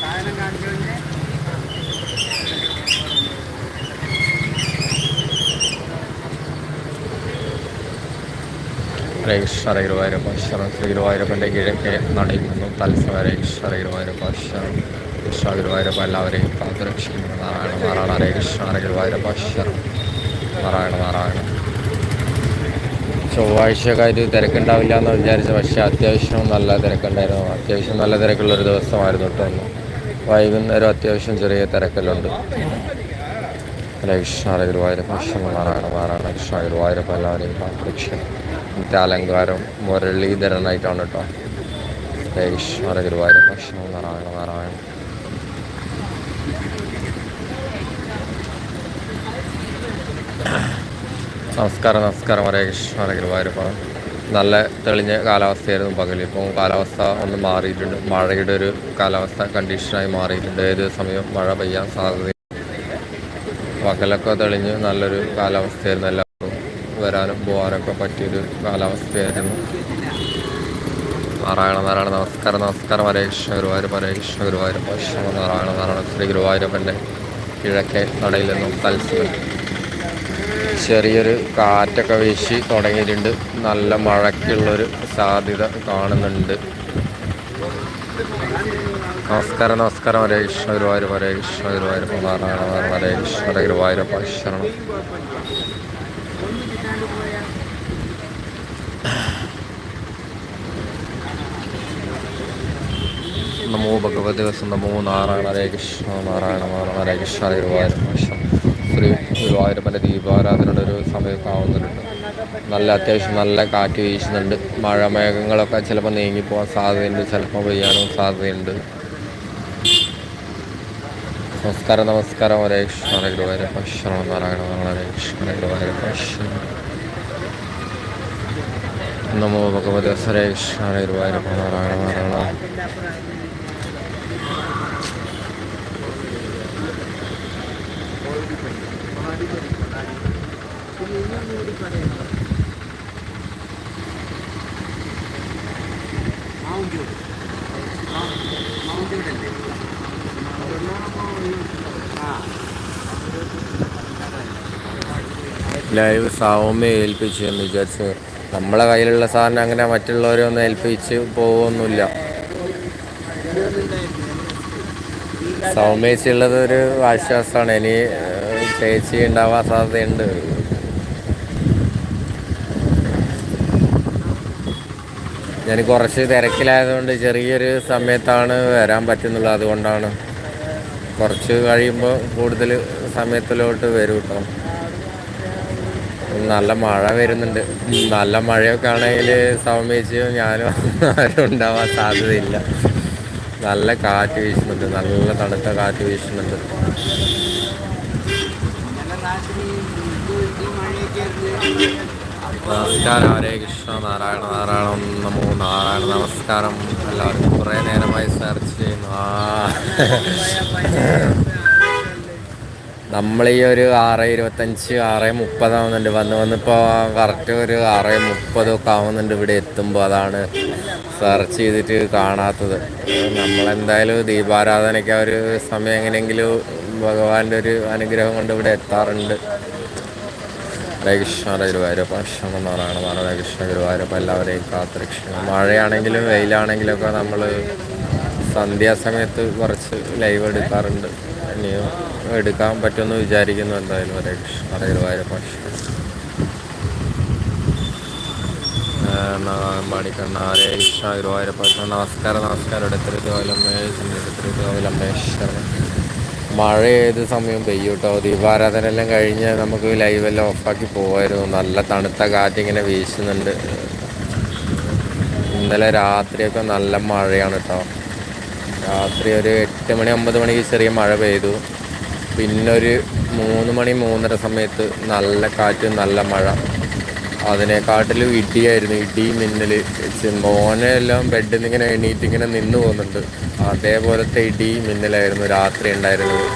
സാധനം കാണിച്ചു കഴിഞ്ഞാൽ രേശ്വര ഗുരുവായൂരപ്പ ശരണം ശ്രീ ഗുരുവായൂരപ്പന്റെ കിഴക്കേ നടയിൽ നിന്നും തത്സവ രേശ്വര ഗുരുവായൂരപ്പ ശരണം കൃഷ്ണ ഗുരുവായൂരപ്പ എല്ലാവരെയും കാത്തുരക്ഷിക്കുന്നു നാരായണ നാരായണ ഹരേ ഗുരുവായൂരപ്പ ശരണം നാരായണ നാരായണ. ചൊവ്വാഴ്ചക്കായിട്ട് തിരക്കുണ്ടാവില്ല എന്ന് വിചാരിച്ചു പക്ഷേ അത്യാവശ്യം നല്ല തിരക്കുണ്ടായിരുന്നു. അത്യാവശ്യം നല്ല തിരക്കുള്ളൊരു ദിവസമായിരുന്നു കേട്ടോ വൈകുന്നേരം അത്യാവശ്യം ചെറിയ തിരക്കലുണ്ട്. കൃഷ്ണ ഗുരുവായൂരപ്പ ശരണം നാരായണ കൃഷ്ണ ഗുരുവായൂരപ്പ എല്ലാവരെയും കൃഷ്ണൻ ഇന്നത്തെ അലങ്കാരം മുരളീധരനായിട്ടാണ് കേട്ടോ. കൃഷ്ണ ഗുരുവായൂരപ്പ ശരണം നാരായണ നാരായണ നമസ്കാരം നമസ്കാരം. ഹരേ കൃഷ്ണ ഗുരുവായൂരപ്പ നല്ല തെളിഞ്ഞ കാലാവസ്ഥയായിരുന്നു പകൽ. ഇപ്പോൾ കാലാവസ്ഥ ഒന്ന് മാറിയിട്ടുണ്ട്. മഴയുടെ ഒരു കാലാവസ്ഥ കണ്ടീഷനായി മാറിയിട്ടുണ്ട്. ഏത് സമയം മഴ പെയ്യാൻ സാധ്യത പകലൊക്കെ തെളിഞ്ഞ് നല്ലൊരു കാലാവസ്ഥയായിരുന്നു. എല്ലാവർക്കും വരാനും പോകാനൊക്കെ പറ്റിയൊരു കാലാവസ്ഥയായിരുന്നു. നാരായണ നാരായണ നമസ്കാരം നമസ്കാരം. ഹരേ കൃഷ്ണ ഗുരുവായൂരപ്പ ഹരേ കൃഷ്ണ ഗുരുവായൂരപ്പ. നാരായണ നാരായണ ശ്രീ ഗുരുവായൂരപ്പന്റെ കിഴക്കേ നടയിൽ നിന്നും തത്സരം ചെറിയൊരു കാറ്റൊക്കെ വീശി തുടങ്ങിയിട്ടുണ്ട്. നല്ല മഴയ്ക്കുള്ളൊരു സാധ്യത കാണുന്നുണ്ട്. നമസ്കാരം നമസ്കാരം. ഹരേ കൃഷ്ണ ഗുരുവായൂരപ്പ ഹരേ കൃഷ്ണ ഗുരുവായൂരപ്പ നാരായണ ഹരേ കൃഷ്ണ ഗുരുവായൂരപ്പ ശരണം നമോ ഭഗവതി നമോ നാരായണ ഹരേ കൃഷ്ണ നാരായണ നാരായണ ഹരേ കൃഷ്ണ ഗുരുവായൂരപ്പ ശരണം ശ്രീ ഗുരുവായൂരപ്പന്റെ ദീപാരാധനയുടെ ഒരു സമയമൊക്കെ ആവുന്നുണ്ട്. നല്ല അത്യാവശ്യം നല്ല കാറ്റ് വീശുന്നുണ്ട്. മഴ മേഘങ്ങളൊക്കെ ചിലപ്പോൾ നീങ്ങിപ്പോകാൻ സാധ്യതയുണ്ട് ചിലപ്പോൾ പെയ്യാനും സാധ്യതയുണ്ട്. നമസ്കാരം നമസ്കാരം. ഹരേ കൃഷ്ണ ഗുരുവായൂരപ്പ ശരണം നാരായണ ഹരേ കൃഷ്ണ ഗുരുവായൂരപ്പ ശരണം നമോ ഭഗവതി. ഹരേ കൃഷ്ണ ഗുരുവായൂരപ്പ നാരായണ നാരായണ. അല്ലേ ലൈവ് സൗമ്യ ഏൽപ്പിച്ചു എന്ന് വിചാരിച്ച് നമ്മളെ കയ്യിലുള്ള സാധനം അങ്ങനെ മറ്റുള്ളവരെ ഒന്നും ഏൽപ്പിച്ച് പോവൊന്നുമില്ല സൗമ്യേച്ചുള്ളത് ഒരു ആശ്വാസമാണ്. ഇനി ചേച്ചി ഉണ്ടാവാൻ സാധ്യതയുണ്ട്. ഞാൻ കുറച്ച് തിരക്കിലായതുകൊണ്ട് ചെറിയൊരു സമയത്താണ് വരാൻ പറ്റുന്നുള്ളൂ അതുകൊണ്ടാണ് കുറച്ച് കഴിയുമ്പോൾ കൂടുതൽ സമയത്തിലോട്ട് വരും കേട്ടോ നല്ല മഴ വരുന്നുണ്ട്. നല്ല മഴയൊക്കെ ആണെങ്കിൽ സൗമ്യച്ചും ഞാനും ആരും ഉണ്ടാവാൻ സാധ്യതയില്ല. നല്ല കാറ്റ് വീശുന്നുണ്ട്. നല്ല തണുത്ത കാറ്റ് വീശുന്നുണ്ട് ഇന്നലെ രാത്രി ഇത് ഈ മഴയൊക്കെ ആയിരുന്നു നമസ്കാരം. ഹരേ കൃഷ്ണ നാരായണ നാരായണം നമോ നാരായണ നമസ്കാരം. എല്ലാവർക്കും കുറേ നേരമായി സെർച്ച് ചെയ്യുന്നു. ആ. നമ്മൾ ഈ ഒരു ആറ് ഇരുപത്തഞ്ച് ആറ് മുപ്പതാവുന്നുണ്ട് വന്ന് വന്നിപ്പോൾ കറക്റ്റ് ഒരു ആറ് മുപ്പതൊക്കെ ആവുന്നുണ്ട് ഇവിടെ എത്തുമ്പോൾ അതാണ് സെർച്ച് ചെയ്തിട്ട് കാണാത്തത്. നമ്മളെന്തായാലും ദീപാരാധനയ്ക്ക് ആ ഒരു സമയം എങ്ങനെയെങ്കിലും ഭഗവാന്റെ ഒരു അനുഗ്രഹം കൊണ്ട് ഇവിടെ എത്താറുണ്ട്. കൃഷ്ണ ഗുരുവായൂരപ്പ ശരണം നാരായണ നാരായണ കൃഷ്ണ ഗുരുവായൂരപ്പ. എല്ലാവരെയും കാത്തുരക്ഷിക്കണം. മഴയാണെങ്കിലും വെയിലാണെങ്കിലും ഒക്കെ നമ്മൾ സന്ധ്യാസമയത്ത് കുറച്ച് ലൈവ് എടുക്കാറുണ്ട്. ഇനിയും എടുക്കാൻ പറ്റുമെന്ന് വിചാരിക്കുന്നു എന്തായാലും ഹരേ കൃഷ്ണ ഗുരുവായൂരപ്പ മണിക്കണ്ണ ഹരേ കൃഷ്ണ ഗുരുവായൂരപ്പ. നമസ്കാരം നമസ്കാരം. ഇവിടെ തിരുത്തോലമ്മേ തിരുത്തോലമ്മേ ശരണം. മഴ ഏത് സമയം പെയ്യും കേട്ടോ ദീപാരാധന എല്ലാം കഴിഞ്ഞ് നമുക്ക് ലൈവെല്ലാം ഓഫാക്കി പോകായിരുന്നു നല്ല തണുത്ത കാറ്റിങ്ങനെ വീശുന്നുണ്ട്. ഇന്നലെ രാത്രിയൊക്കെ നല്ല മഴയാണ് കേട്ടോ രാത്രി ഒരു എട്ട് മണി ഒമ്പത് മണിക്ക് ചെറിയ മഴ പെയ്തു. പിന്നൊരു മൂന്ന് മണി മൂന്നര സമയത്ത് നല്ല കാറ്റ് നല്ല മഴ. അതിനെക്കാട്ടിലും ഇടിയായിരുന്നു. ഇടി മിന്നൽ മോനെ എല്ലാം ബെഡിൽ നിന്ന് ഇങ്ങനെ എണീറ്റ് ഇങ്ങനെ നിന്ന് പോകുന്നുണ്ട്. അതേപോലത്തെ ഇടി മിന്നലായിരുന്നു രാത്രി ഉണ്ടായിരുന്നത്.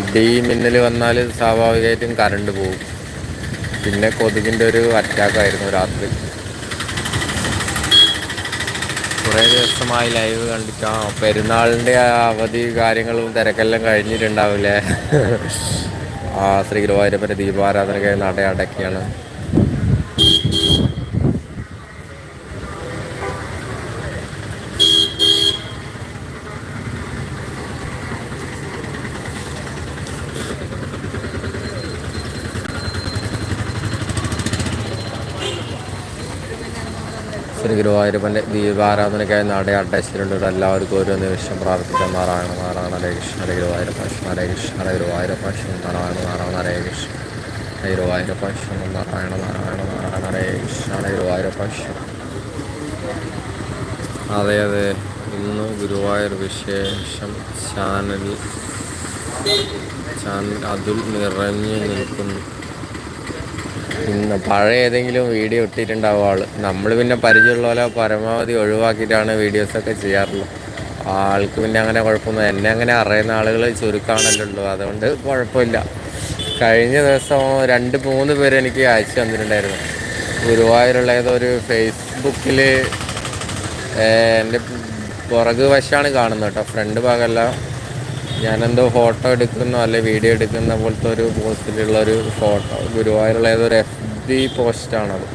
ഇടി മിന്നൽ വന്നാൽ സ്വാഭാവികമായിട്ടും കറണ്ട് പോകും പിന്നെ കൊതുകിന്റെ ഒരു അറ്റാക്കായിരുന്നു രാത്രി. കുറേ ദിവസമായി ലൈവ് കണ്ടിട്ടാ. പെരുന്നാളിന്റെ ആ അവധി കാര്യങ്ങളും തിരക്കെല്ലാം കഴിഞ്ഞിട്ടുണ്ടാവില്ലേ? ആ ശ്രീ ഗുരുവായൂരപ്പന്റെ ദീപാരാധനയ്ക്ക് നട അടയ്ക്കുകയാണ്. ശ്രീ ഗുരുവായൂരപ്പന്റെ ദീപാരാധനയ്ക്കായി നട അടച്ചിട്ടുണ്ട് എല്ലാവർക്കും ഓരോ നിമിഷം പ്രാർത്ഥിക്കാം. നാരായണ നാരായണ ഹരേ കൃഷ്ണ ഹരേ ഗുരുവായൂരപ്പ ഹരേ കൃഷ്ണ ഹരേ ഗുരുവായൂരപ്പ നാരായണ നാരായണ ഹരേ കൃഷ്ണ ഹരേ ഗുരുവായൂരപ്പ നാരായണ നാരായണ നാരായണ ഹരേ കൃഷ്ണ ഹരേ ഗുരുവായൂരപ്പ അതെ അതെ. ഇന്ന് ഗുരുവായൂർ വിശേഷം ചാനലിൽ ചാനൽ അതിൽ നിറഞ്ഞു നിൽക്കുന്നു. ഇന്ന് പഴയ ഏതെങ്കിലും വീഡിയോ ഇട്ടിട്ടുണ്ടാവും ആൾ. നമ്മൾ പിന്നെ പരിചയമുള്ള പോലെ പരമാവധി ഒഴിവാക്കിയിട്ടാണ് വീഡിയോസൊക്കെ ചെയ്യാറുള്ളത്. ആൾക്ക് പിന്നെ അങ്ങനെ കുഴപ്പമൊന്നും എന്നെ അങ്ങനെ അറിയുന്ന ആളുകൾ ചുരുക്കമാണല്ലോ ഉള്ളൂ അതുകൊണ്ട് കുഴപ്പമില്ല. കഴിഞ്ഞ ദിവസം രണ്ട് മൂന്ന് പേര് എനിക്ക് അയച്ചു തന്നിട്ടുണ്ടായിരുന്നു. ഗുരുവായൂരുള്ള ഏതോ ഒരു ഫേസ്ബുക്കിൽ എന്റെ പുറകു വശമാണ് കാണുന്നത് കേട്ടോ. ഫ്രണ്ട് ഭാഗമല്ല. ഞാനെന്തോ ഫോട്ടോ എടുക്കുന്ന അല്ലെ വീഡിയോ എടുക്കുന്ന പോലത്തെ ഒരു പോസ്റ്റിലുള്ള ഒരു ഫോട്ടോ. ഗുരുവായൂരുള്ള ഏതൊരു എഫ് ബി പോസ്റ്റാണത്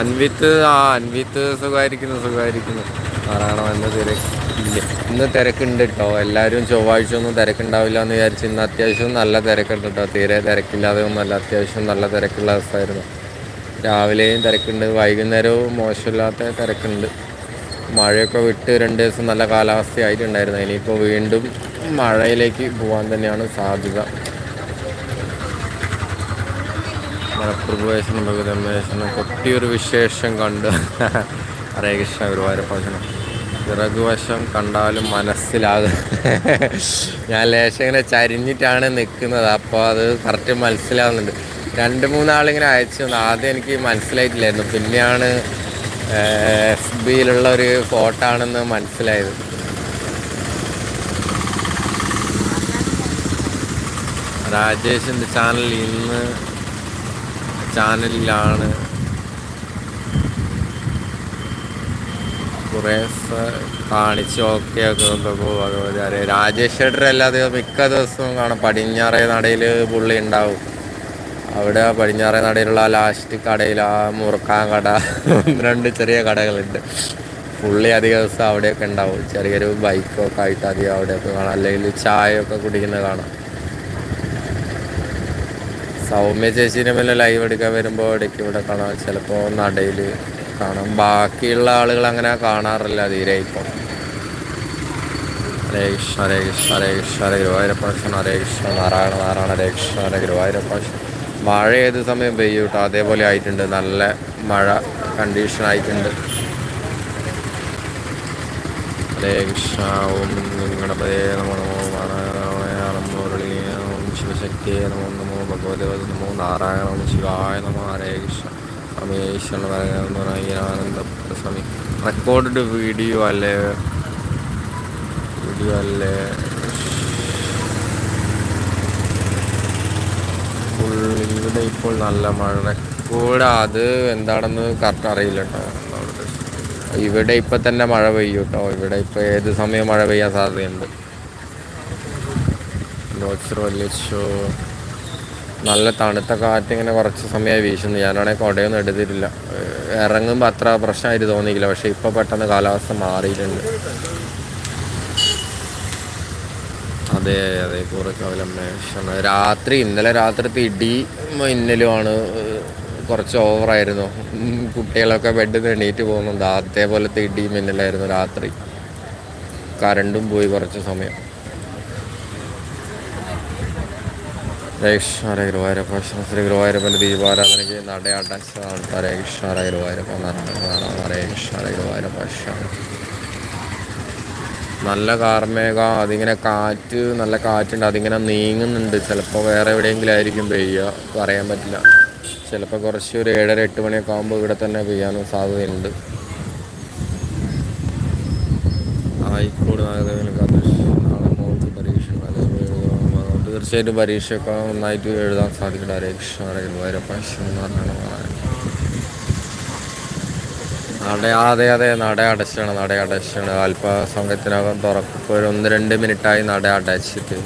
അൻവിത്ത് ആ അൻവിത്ത് സുഖമായിരിക്കുന്നു സുഖമായിരിക്കുന്നു ആരാണോ എന്ന തിരക്ക് ഇല്ല. ഇന്ന് തിരക്കുണ്ട് കേട്ടോ എല്ലാവരും ചൊവ്വാഴ്ച ഒന്നും തിരക്കുണ്ടാവില്ല എന്ന് വിചാരിച്ച് ഇന്ന് അത്യാവശ്യം നല്ല തിരക്കുണ്ട് കേട്ടോ തീരെ തിരക്കില്ലാതെ ഒന്നല്ല അത്യാവശ്യം നല്ല തിരക്കുള്ള അവസ്ഥയായിരുന്നു രാവിലെയും തിരക്കുണ്ട് വൈകുന്നേരവും മോശമില്ലാത്ത തിരക്കുണ്ട് മഴയൊക്കെ വിട്ട് രണ്ട് ദിവസം നല്ല കാലാവസ്ഥയായിട്ടുണ്ടായിരുന്നു ഇനിയിപ്പോൾ വീണ്ടും മഴയിലേക്ക് പോകാൻ തന്നെയാണ് സാധ്യത മലപ്പുറം പ്രവേശനം പ്രകൃതം കൊട്ടിയൊരു വിശേഷം കണ്ട് ഹരേ കൃഷ്ണ ഗുരുവായൂരപ്പശനം പിറകുവശം കണ്ടാലും മനസ്സിലാകും ഞാൻ ലേശം ഇങ്ങനെ ചരിഞ്ഞിട്ടാണ് നിൽക്കുന്നത് അപ്പോൾ അത് കറക്റ്റ് മനസ്സിലാവുന്നുണ്ട് രണ്ട് മൂന്നാളിങ്ങനെ അയച്ചു. തന്നു ആദ്യം എനിക്ക് മനസ്സിലായിട്ടില്ലായിരുന്നു. പിന്നെയാണ് എഫ് ബിയിലുള്ള ഒരു ഫോട്ടോ ആണെന്ന് മനസ്സിലായത് രാജേഷിന്റെ ചാനൽ ഇന്ന് ചാനലിലാണ് കുറേ കാണിച്ച് ഓക്കെ ഒക്കെ രാജേഷ് ചേട്ടൻ അല്ലാതെ മിക്ക ദിവസവും കാണാം. പടിഞ്ഞാറേ നടയിൽ പുള്ളി ഉണ്ടാവും. അവിടെ ആ പടിഞ്ഞാറേ നടയിലുള്ള ലാസ്റ്റ് കടയിൽ ആ മുറുക്കാൻ കട രണ്ട് ചെറിയ കടകളുണ്ട്. പുള്ളി അധിക ദിവസം അവിടെയൊക്കെ ഉണ്ടാവും. ചെറിയൊരു ബൈക്കൊക്കെ ആയിട്ട് അധികം അവിടെയൊക്കെ കാണാം. അല്ലെങ്കിൽ ചായയൊക്കെ കുടിക്കുന്നത് കാണാം. സൗമ്യ ചേച്ചീനെ വല്ല ലൈവ് എടുക്കാൻ വരുമ്പോൾ ഇടയ്ക്ക് ഇവിടെ കാണാം. ചിലപ്പോൾ നടയിൽ കാണാം. ബാക്കിയുള്ള ആളുകൾ അങ്ങനെ കാണാറില്ല തീരെ ഇപ്പോൾ ഹരേ കൃഷ്ണ ഹരേ കൃഷ്ണ ഹരേ കൃഷ്ണ ഹരേ ഗുരുവായൂരപ്പ കൃഷ്ണ ഹരേ കൃഷ്ണ നാരായണ നാരായണ ഹരേ കൃഷ്ണ ഹരേ ഗുരുവായൂരപ്പ കൃഷ്ണ മഴ ഏത് സമയം പെയ്യും കേട്ടോ? അതേപോലെ ആയിട്ടുണ്ട്. നല്ല മഴ കണ്ടീഷൻ ആയിട്ടുണ്ട്. ഹരേ കൃഷ്ണ ഓം ഗണപതേ നമോ നമോ നാരായണ നമോ മുരളി ഓം ശിവശക്തിയെ നമോ നമോ ഭഗവതി നമോ നാരായണ ശിവായ നമോ ഹരേ കൃഷ്ണ. രമേശ്വരൻ ആനന്ദ സ്വാമി റെക്കോർഡ് വീഡിയോ അല്ലേ? വീഡിയോ അല്ലേ? ഇവിടെ ഇപ്പോൾ നല്ല മഴ റെക്കോർഡ് അത് എന്താണെന്ന് കറക്റ്റ് അറിയില്ല കേട്ടോ ഇവിടെ ഇപ്പം തന്നെ മഴ പെയ്യും കേട്ടോ ഇവിടെ ഇപ്പോൾ ഏത് സമയം മഴ പെയ്യാൻ സാധ്യതയുണ്ട്? ലോച്ചർ നല്ല തണുത്ത കാറ്റ് ഇങ്ങനെ കുറച്ച് സമയമായി വീശുന്നു. ഞാനാണെങ്കിൽ കുടയൊന്നും എടുത്തിട്ടില്ല. ഇറങ്ങുമ്പോൾ അത്ര പ്രശ്നമായിട്ട് തോന്നിയില്ല. പക്ഷേ ഇപ്പോൾ പെട്ടെന്ന് കാലാവസ്ഥ മാറിയിട്ടുണ്ട്. അതെ അതെ കുറക്കവലമ്മേഷണ രാത്രി ഇന്നലെ രാത്രിത്തെ ഇടി മിന്നലുമാണ് കുറച്ച് ഓവറായിരുന്നു. കുട്ടികളൊക്കെ ബെഡിൽ നിന്ന് എണീറ്റ് പോകുന്നുണ്ട്. അതേപോലത്തെ ഇടി മിന്നലായിരുന്നു രാത്രി. കറണ്ടും പോയി കുറച്ച് സമയം. ഗുരുവായൂരപ്പ. ശ്രീ ഗുരുവായൂരപ്പന്റെ ദീപാരാധനയ്ക്ക് നടയാട്ടമാണ് ആൾക്കാരെ ഹരേ ഗുരുവായൂരപ്പ. നാരായണ നാരായണ ശരണം. നല്ല കാർമേഘ അതിങ്ങനെ കാറ്റ് നല്ല കാറ്റുണ്ട് അതിങ്ങനെ നീങ്ങുന്നുണ്ട്. ചിലപ്പോൾ വേറെ എവിടെയെങ്കിലും ആയിരിക്കും പെയ്യുക പറയാൻ പറ്റില്ല. ചിലപ്പോൾ കുറച്ച് ഒരു ഏഴര എട്ട് മണിയൊക്കെ ആകുമ്പോൾ ഇവിടെ തന്നെ പെയ്യാനും സാധ്യതയുണ്ട്. ആയിക്കോട് തീർച്ചയായിട്ടും പരീക്ഷയൊക്കെ നന്നായിട്ട് എഴുതാൻ സാധിക്കട്ടെ ഹരേ കൃഷ്ണ ഹരേ ഗുരുവായൂരപ്പ ശിവൻ നാരായണ നാരായണ നട അതെ അതെ നട അടച്ചാണ് നട അടച്ചാണ്. അല്പസമയത്തിനകം തുറക്കും ഒരു ഒന്ന് രണ്ട് മിനിറ്റായി നട അടച്ചിട്ട്.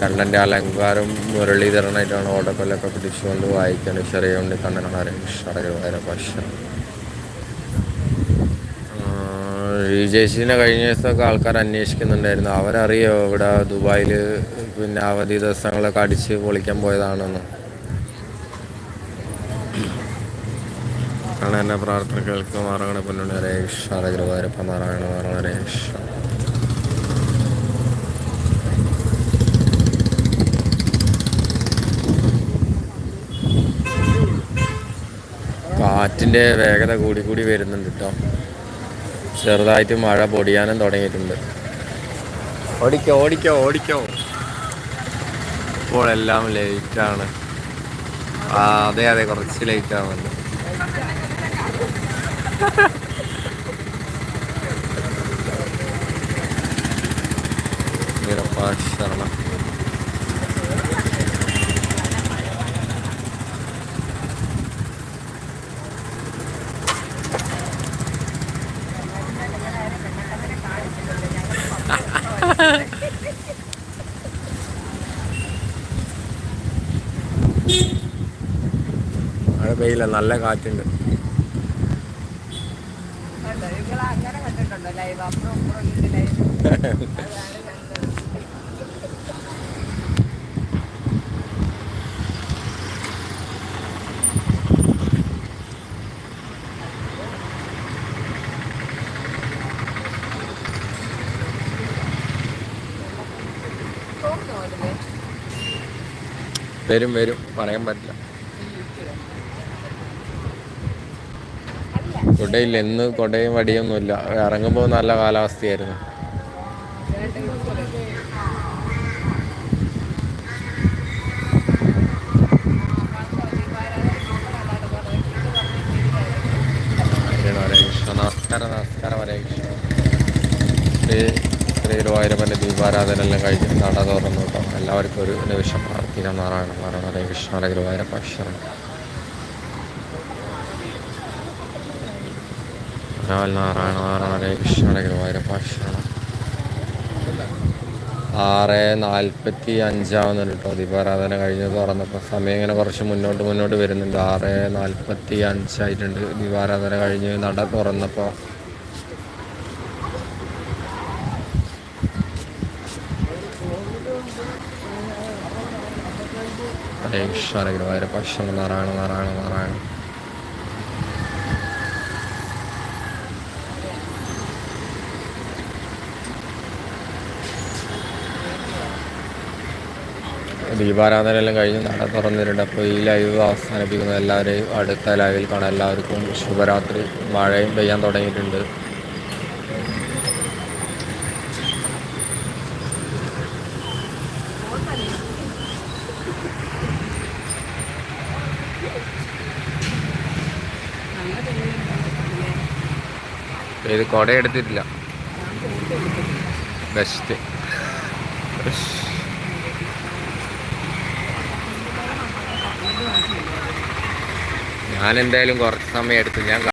കണ്ണന്റെ അലങ്കാരം മുരളീധരനായിട്ടാണ് ഓടക്കൊല്ലൊക്കെ പിടിച്ചുകൊണ്ട് വായിക്കുന്നത് ചെറിയ ഉണ്ണി കണ്ണനാണ് ഗുരുവായൂരപ്പ ശിവൻ ഈ ജേശിനെ കഴിഞ്ഞ ദിവസമൊക്കെ ആൾക്കാർ അന്വേഷിക്കുന്നുണ്ടായിരുന്നു. അവരറിയോ ഇവിടെ ദുബായിൽ പിന്നെ അവധി ദിവസങ്ങളൊക്കെ അടിച്ച് പൊളിക്കാൻ പോയതാണെന്ന്? കാരണം എന്നെ പ്രാർത്ഥന കേൾക്കുമാറാണ് പൊന്നുണ്ണി ഹരേഷ് ഗുരുവായൂരപ്പ നാരായണ നാരായണ ഹരേഷ്. കാറ്റിന്റെ വേഗത കൂടി കൂടി വരുന്നുണ്ട് കേട്ടോ ചെറുതായിട്ട് മഴ പൊടിയാനും തുടങ്ങിയിട്ടുണ്ട്. ഓടിക്കോ ഓടിക്കോ ഓടിക്കോ. ഇപ്പോൾ എല്ലാം ലേറ്റാണ് ആ അതെ അതെ കുറച്ച് ലേറ്റ് ആവുന്നുണ്ട് ശരണം മഴ പെയ്യില്ല നല്ല കാറ്റുണ്ട് നിങ്ങൾ അങ്ങനെ കണ്ടിട്ടുണ്ടോ ലൈവ് അപ്പുറം ഇപ്പുറം ഇല്ല ലൈവ് വരും വരും. പറയാൻ പറ്റില്ല. കൊടയിൽ എന്ന് കൊടയും വടിയൊന്നുമില്ല. ഇറങ്ങുമ്പോൾ നല്ല കാലാവസ്ഥയായിരുന്നു. നമസ്കാരം നമസ്കാരം നട തുറന്നു കേട്ടോ എല്ലാവർക്കും ഒരു നിമിഷം പ്രാർത്ഥിക്കാം നാരായണ നാരായണ ഹരേ കൃഷ്ണ ഗുരുവായൂരപ്പ ശരണം നാരായണ നാരായണ ഹരേ കൃഷ്ണ ഗുരുവായൂരപ്പ ശരണം ആറ് നാൽപ്പത്തി അഞ്ചാവുന്നുണ്ട് കേട്ടോ ദീപാരാധന കഴിഞ്ഞ് തുറന്നപ്പോൾ സമയം ഇങ്ങനെ കുറച്ച് മുന്നോട്ട് മുന്നോട്ട് വരുന്നുണ്ട്. ആറ് നാൽപ്പത്തി അഞ്ചായിട്ടുണ്ട്. ദീപാരാധന കഴിഞ്ഞ് നട തുറന്നപ്പോൾ ഹരേ കൃഷ്ണ പക്ഷം ശരണം നാരായണ നാരായണ നാരായണ. ദീപാരാധനയെല്ലാം കഴിഞ്ഞ് നട തുറന്നിട്ടുണ്ട്. അപ്പോൾ ഈ ലൈവ് അവസാനിപ്പിക്കുന്നത് എല്ലാവരെയും അടുത്ത ലൈവിൽ കാണാം. എല്ലാവർക്കും ശുഭരാത്രി. മഴയും പെയ്യാൻ തുടങ്ങിയിട്ടുണ്ട്. ഇത് കുട എടുത്തിട്ടില്ല ബെസ്റ്റ് ഞാൻ എന്തായാലും കുറച്ച് സമയം എടുത്ത്. ഞാൻ